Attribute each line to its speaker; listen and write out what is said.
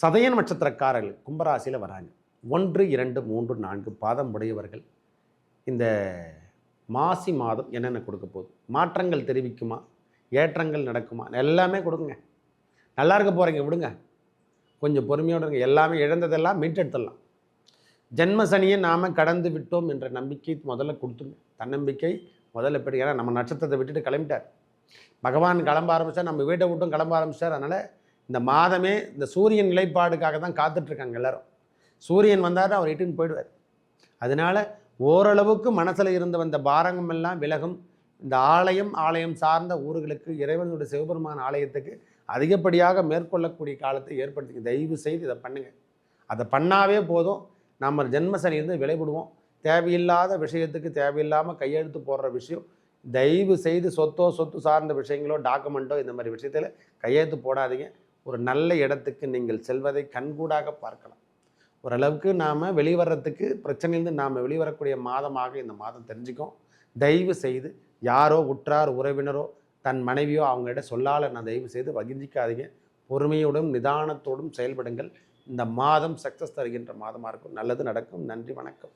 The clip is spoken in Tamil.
Speaker 1: சதயன் நட்சத்திரக்காரர்கள் கும்பராசியில் வராங்க. ஒன்று இரண்டு மூன்று நான்கு பாதம் உடையவர்கள். இந்த மாசி மாதம் என்னென்ன கொடுக்க போகுது? மாற்றங்கள் தெரிவிக்குமா? ஏற்றங்கள் நடக்குமா? எல்லாமே கொடுங்க. நல்லா இருக்க போகிறீங்க விடுங்க. கொஞ்சம் பொறுமையோடு இருங்க. எல்லாமே இழந்ததெல்லாம் மீட்டெடுத்துடலாம். ஜென்ம சனியை நாம் கடந்து விட்டோம் என்ற நம்பிக்கை முதல்ல கொடுத்துங்க தன்னம்பிக்கை முதல்ல பெரிய ஏன்னா நம்ம நட்சத்திரத்தை விட்டுட்டு கிளம்பிட்டார். பகவான் கிளம்ப ஆரம்பித்தார் நம்ம வீட்டை விட்டும் கிளம்ப ஆரம்பித்தார் அதனால் இந்த மாதமே இந்த சூரியன் நிலைப்பாடுக்காக தான் காத்துட்ருக்காங்க எல்லாரும். சூரியன் வந்தார் அவர் இட்டுன்னு போயிடுவார். அதனால் ஓரளவுக்கு மனசில் இருந்து வந்த பாரங்கம் எல்லாம் விலகும். இந்த ஆலயம் ஆலயம் சார்ந்த ஊர்களுக்கு இறைவனுடைய சிவபெருமான் ஆலயத்துக்கு அதிகப்படியாக மேற்கொள்ளக்கூடிய காலத்தை ஏற்படுத்திங்க தயவு செய்து இதை பண்ணுங்கள் அதை பண்ணாவே போதும். நம்ம ஜென்மசனிலிருந்து விளைவிடுவோம் தேவையில்லாத விஷயத்துக்கு தேவையில்லாமல் கையெழுத்து போடுற விஷயம் தயவு செய்து சொத்தோ சொத்து சார்ந்த விஷயங்களோ டாக்குமெண்ட்டோ இந்த மாதிரி விஷயத்தில் கையெழுத்து போடாதீங்க. ஒரு நல்ல இடத்துக்கு நீங்கள் செல்வதை கண்கூடாக பார்க்கலாம். ஓரளவுக்கு நாம் வெளிவரத்துக்கு பிரச்சனையிலிருந்து நாம் வெளிவரக்கூடிய மாதமாக இந்த மாதம் தெரிஞ்சுக்கோம். தயவு செய்து யாரோ உற்றார் உறவினரோ தன் மனைவியோ அவங்ககிட்ட சொல்லால நான் தயவு செய்து வகிஞ்சிக்காதீங்க. பொறுமையோடும் நிதானத்தோடும் செயல்படுங்கள். இந்த மாதம் சக்ஸஸ் தருகின்ற மாதமாக இருக்கும். நல்லது நடக்கும். நன்றி வணக்கம்.